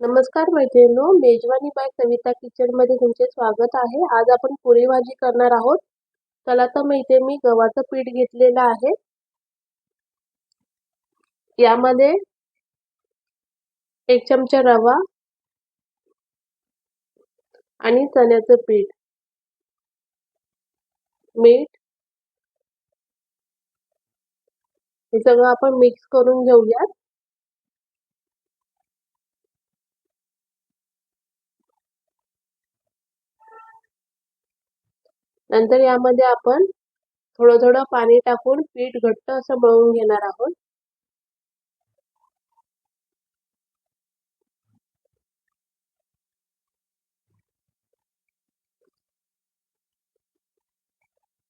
नमस्कार मैत्रिणींनो मेजवानी बाय कविता किचनमध्ये तुमचे स्वागत आहे. आज आपण पुरी भाजी करणार आहोत. चला तर मग इथे मी गव्हाचं पीठ घेतलेलं आहे. यामध्ये एक चमचा रवा आणि चण्याचं पीठ मीठ. हे सगळं आपण मिक्स करून घेऊयात. नंतर यामध्ये आपण थोडं थोडं पाणी टाकून पीठ घट्ट असं मळून घेणार आहोत.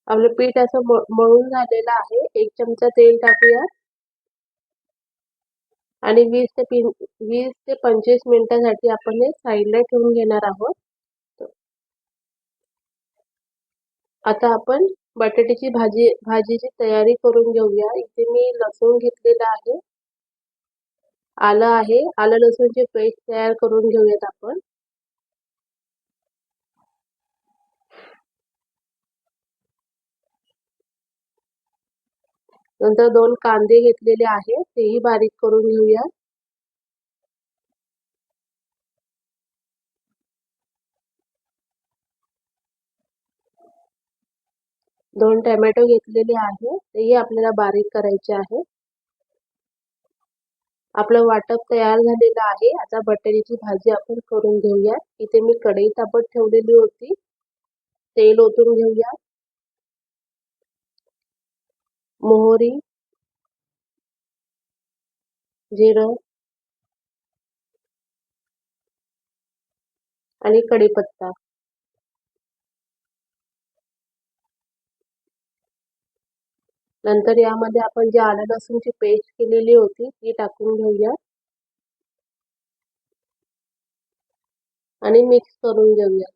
आपलं पीठ असं मळून झालेलं आहे. एक चमचा तेल टाकूया आणि वीस ते वीस ते पंचवीस मिनिटासाठी आपण हे साईडला ठेवून घेणार आहोत. आता आपण बटाट्याची भाजी भाजीची तयारी करून घेऊया. इथे मी लसूण घेतलेलं आहे. आलं आहे. आलं लसूणची पेस्ट तयार करून घेऊयात आपण. नंतर दोन कांदे घेतलेले आहे तेही बारीक करून घेऊया. दोन टोमॅटो घेतलेले आहे तेही आपल्याला बारीक करायचे आहे आपलं वाटप तयार झालेलं आहे. आता बटाट्याची भाजी आपण करून घेऊया. इथे मी कढई तापत ठेवलेली होती. तेल ओतून घेऊया. मोहरी जिरं आणि कढीपत्ता. नंतर यामध्ये आपण जी आलं लसूणची पेस्ट केलेली होती ती टाकून घेऊया. आणि मिक्स करून घेऊया.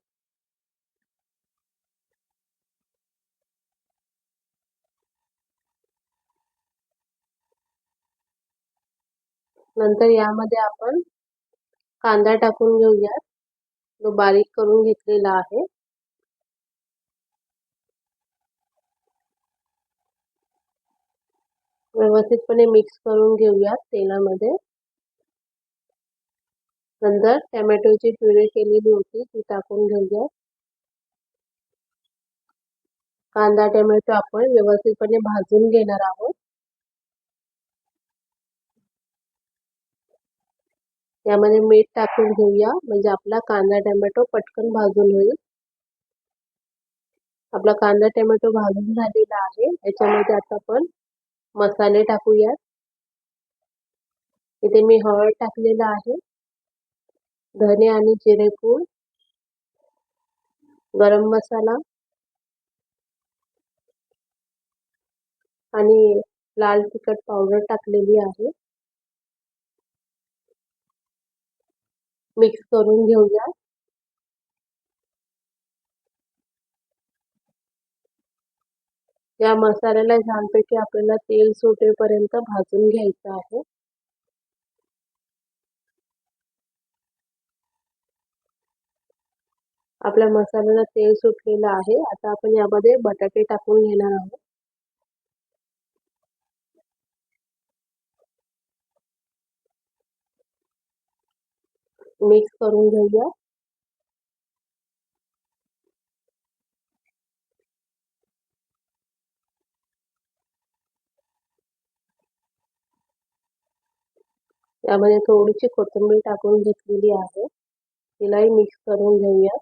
नंतर यामध्ये आपण कांदा टाकून घेऊया. तो बारीक करून घेतलेला आहे. व्यवस्थितपणे मिक्स करून घेऊयात तेलामध्ये. नंतर टॅमॅटोची प्युरी केलेली होती ती टाकून घेऊया कांदा टॅमॅटो आपण व्यवस्थितपणे भाजून घेणार आहोत. यामध्ये मीठ टाकून घेऊया म्हणजे आपला कांदा टॅमॅटो पटकन भाजून होईल. आपला कांदा टॅमॅटो भाजून झालेला आहे याच्यामध्ये आता आपण मसाले टाकूयात. इथे मी हळद टाकलेला आहे. धने आणि जिरेपूड गरम मसाला. आणि लाल तिखट पावडर टाकलेली आहे. मिक्स करून घेऊया या मसाल्याला छानपैकी आपल्याला तेल सुटेपर्यंत भाजून घ्यायचं आहे. आपल्या मसाल्याला तेल सुटलेलं आहे. आता आपण यामध्ये बटाटे टाकून घेणार आहोत. मिक्स करून घेऊया. यामध्ये थोडीशी कोथिंबीर टाकून घेतलेली आहे तिलाही मिक्स करून घेऊया.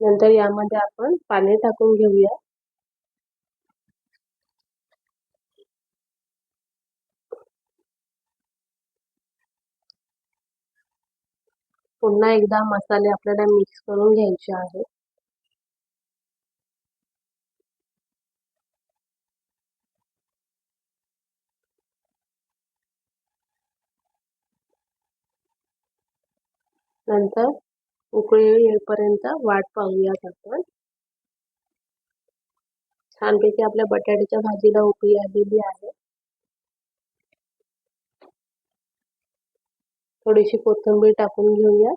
नंतर यामध्ये आपण पाणी टाकून घेऊया. पुन्हा एकदा मसाले आपल्याला मिक्स करून घ्यायचे आहेत. नंतर उकळी येईपर्यंत वाट पाहूयात आपण. छानपैकी आपल्या बटाट्याच्या भाजीला उकळी आलेली आहे. थोडीशी कोथिंबीर टाकून घेऊया.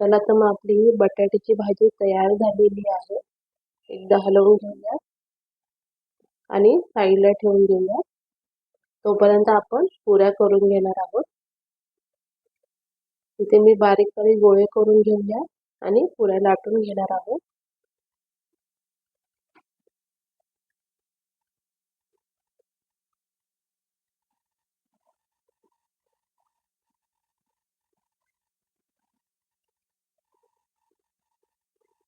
चला तर मग आपली ही बटाट्याची भाजी तयार झालेली आहे. एकदा हलवून घेऊया. आणि साईडला ठेवून देऊया. तोपर्यंत आपण पुऱ्या करून घेणार आहोत. इथे मी बारीक बारीक गोळे करून घेऊया आणि पुऱ्या लाटून घेणार आहोत.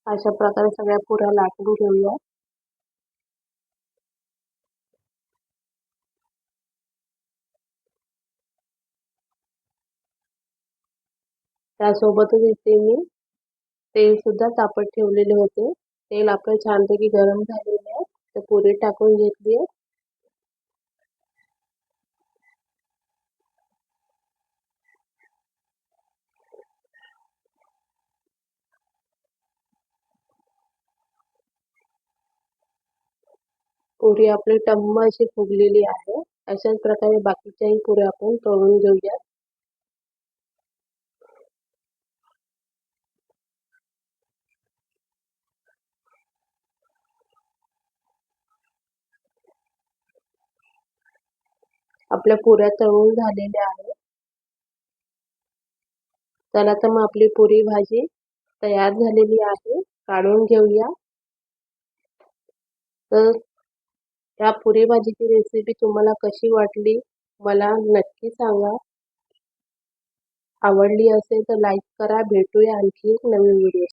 अशा प्रकारे सगळ्या पुऱ्या लाटून घेऊया. त्यासोबतच इथे मी तेल सुद्धा तापत ठेवलेले होते. तेल आपलं छानपैकी गरम झालेले आहे. तर पुरी टाकून घेतली आहे. पुरी आपली टम्म अशी फुगलेली आहे. अशाच प्रकारे बाकीच्याही पुऱ्या आपण तळून घेऊयात. आपल्या पुऱ्या तळून झालेल्या आहेत. चला तर मग आपली पुरी भाजी तयार झालेली आहे. काढून घेऊया. तर या पुरी भाजीची रेसिपी तुम्हाला कशी वाटली मला नक्की सांगा. आवडली असेल तर लाईक करा. भेटूया आणखी एक नवीन व्हिडिओ